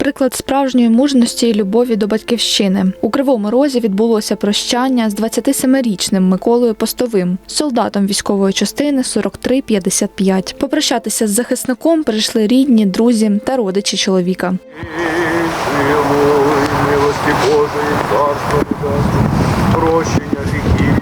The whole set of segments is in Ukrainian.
приклад справжньої мужності і любові до батьківщини. У Кривому Розі відбулося прощання з 27-річним Миколою Постовим, солдатом військової частини 4355. Попрощатися з захисником прийшли рідні, друзі та родичі чоловіка. Божої, царство прощення гріхів.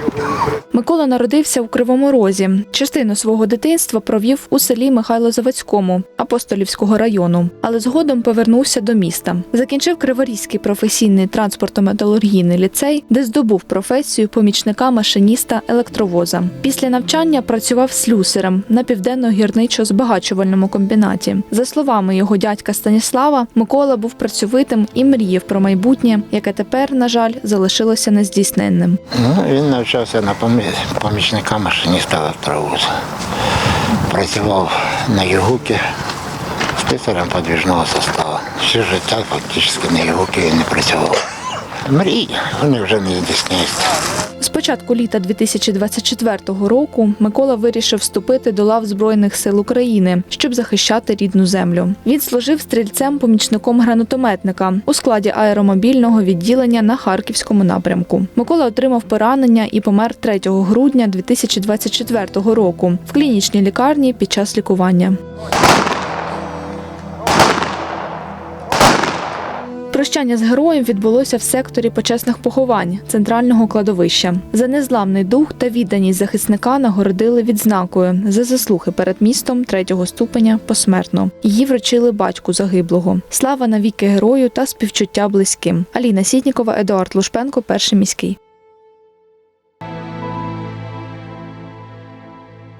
Микола народився у Кривому Розі. Частину свого дитинства провів у селі Михайлозаводському Апостолівського району, але згодом повернувся до міста. Закінчив Криворізький професійний транспортно-металургійний ліцей, де здобув професію помічника машиніста електровоза. Після навчання працював слюсарем на південно-гірничо-збагачувальному комбінаті. За словами його дядька Станіслава, Микола був працьовитим і мріяв про майбутнє, яке тепер, на жаль, залишилося нездійсненним. Ну, він навчався на помі- помічника машиніста електровозу. Працював на Югукі з писарем подвіжного составу. Все життя фактично на Єгукі не працював. Мрії, вони вже не здійсняються. З початку літа 2024 року Микола вирішив вступити до лав Збройних сил України, щоб захищати рідну землю. Він служив стрільцем-помічником гранатометника у складі аеромобільного відділення на харківському напрямку. Микола отримав поранення і помер 3 грудня 2024 року в клінічній лікарні під час лікування. Прощання з героєм відбулося в секторі почесних поховань центрального кладовища. За незламний дух та відданість захисника нагородили відзнакою за заслуги перед містом третього ступеня посмертно. Її вручили батьку загиблого. Слава навіки герою та співчуття близьким. Аліна Сітнікова, Едуард Лушпенко, перший міський.